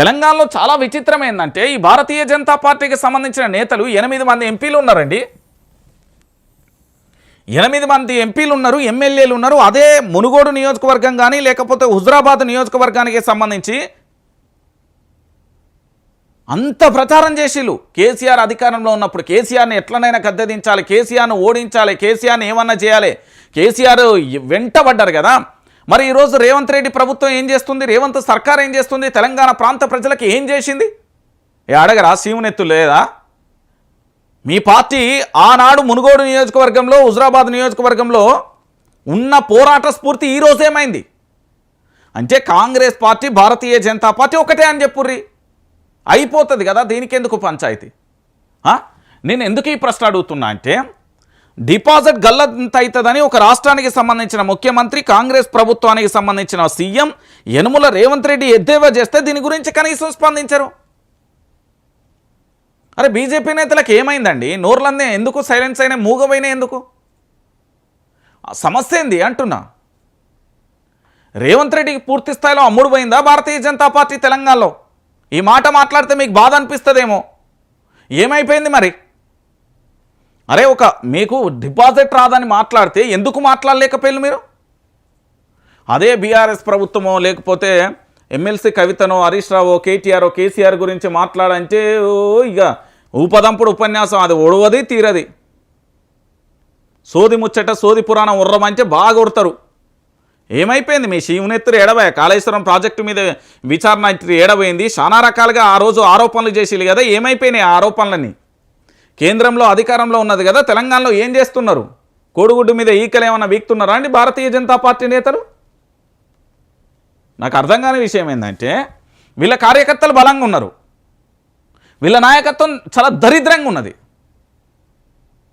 తెలంగాణలో చాలా విచిత్రం ఏంటంటే ఈ భారతీయ జనతా పార్టీకి సంబంధించిన నేతలు ఎనిమిది మంది ఎంపీలు ఉన్నారండి. ఎనిమిది మంది ఎంపీలు ఉన్నారు ఎమ్మెల్యేలు ఉన్నారు. అదే మునుగోడు నియోజకవర్గం కానీ లేకపోతే హుజరాబాద్ నియోజకవర్గానికి సంబంధించి అంత ప్రచారం చేసిళ్ళు. కేసీఆర్ అధికారంలో ఉన్నప్పుడు కేసీఆర్ని ఎట్లనైనా గద్దెదించాలి కేసీఆర్ను ఓడించాలి కేసీఆర్ని ఏమన్నా చేయాలి. కేసీఆర్ వెంటబడ్డారు కదా. మరి ఈరోజు రేవంత్ రెడ్డి ప్రభుత్వం ఏం చేస్తుంది? రేవంత్ సర్కార్ ఏం చేస్తుంది? తెలంగాణ ప్రాంత ప్రజలకు ఏం చేసింది? ఏ అడగరా? సీమునెత్తు లేదా? మీ పార్టీ ఆనాడు మునుగోడు నియోజకవర్గంలో హుజరాబాద్ నియోజకవర్గంలో ఉన్న పోరాట స్ఫూర్తి ఈరోజు ఏమైంది? అంటే కాంగ్రెస్ పార్టీ భారతీయ జనతా పార్టీ ఒకటే అని చెప్పుర్రి. అయిపోతుంది కదా దీనికి ఎందుకు పంచాయతీ నేను ఎందుకు ఈ ప్రశ్న అడుగుతున్నా అంటే డిపాజిట్ గల్లంత అవుతుందని ఒక రాష్ట్రానికి సంబంధించిన ముఖ్యమంత్రి కాంగ్రెస్ ప్రభుత్వానికి సంబంధించిన సీఎం యనుముల రేవంత్ రెడ్డి ఎద్దేవా చేస్తే దీని గురించి కనీసం స్పందించరు. అరే బీజేపీ నేతలకు ఏమైందండి? నోర్లందే ఎందుకు? సైలెన్స్ అయినా మూగవైనా ఎందుకు? సమస్య ఏంది అంటున్నా. రేవంత్ రెడ్డికి పూర్తి స్థాయిలో అమ్ముడు పోయిందా భారతీయ జనతా పార్టీ తెలంగాణలో? ఈ మాట మాట్లాడితే మీకు బాధ అనిపిస్తుందేమో? ఏమైపోయింది మరి? అరే ఒక మీకు డిపాజిట్ రాదని మాట్లాడితే ఎందుకు మాట్లాడలేకపోయారు మీరు? అదే బీఆర్ఎస్ ప్రభుత్వమో లేకపోతే ఎమ్మెల్సీ కవితనో హరీష్ రావో కేటీఆర్ కేసీఆర్ గురించి మాట్లాడంటే ఇక ఊపదంపుడు ఉపన్యాసం అది ఒడవది తీరది. సోది ముచ్చట సోది పురాణం ఉర్రమంటే బాగా ఉడతారు ఏమైపోయింది? మీ శివునెత్తురు ఎడబోయ కాళేశ్వరం ప్రాజెక్టు మీద విచారణ ఎడబోయింది చాలా రకాలుగా ఆ రోజు ఆరోపణలు చేసేది కదా ఏమైపోయినాయి ఆ ఆరోపణలన్నీ? కేంద్రంలో అధికారంలో ఉన్నది కదా తెలంగాణలో ఏం చేస్తున్నారు? కోడిగుడ్డు మీద ఈకలు ఏమైనా వీక్తున్నారా అండి భారతీయ జనతా పార్టీ నేతలు? నాకు అర్థం కాని విషయం ఏంటంటే వీళ్ళ కార్యకర్తలు బలంగా ఉన్నారు. వీళ్ళ నాయకత్వం చాలా దరిద్రంగా ఉన్నది.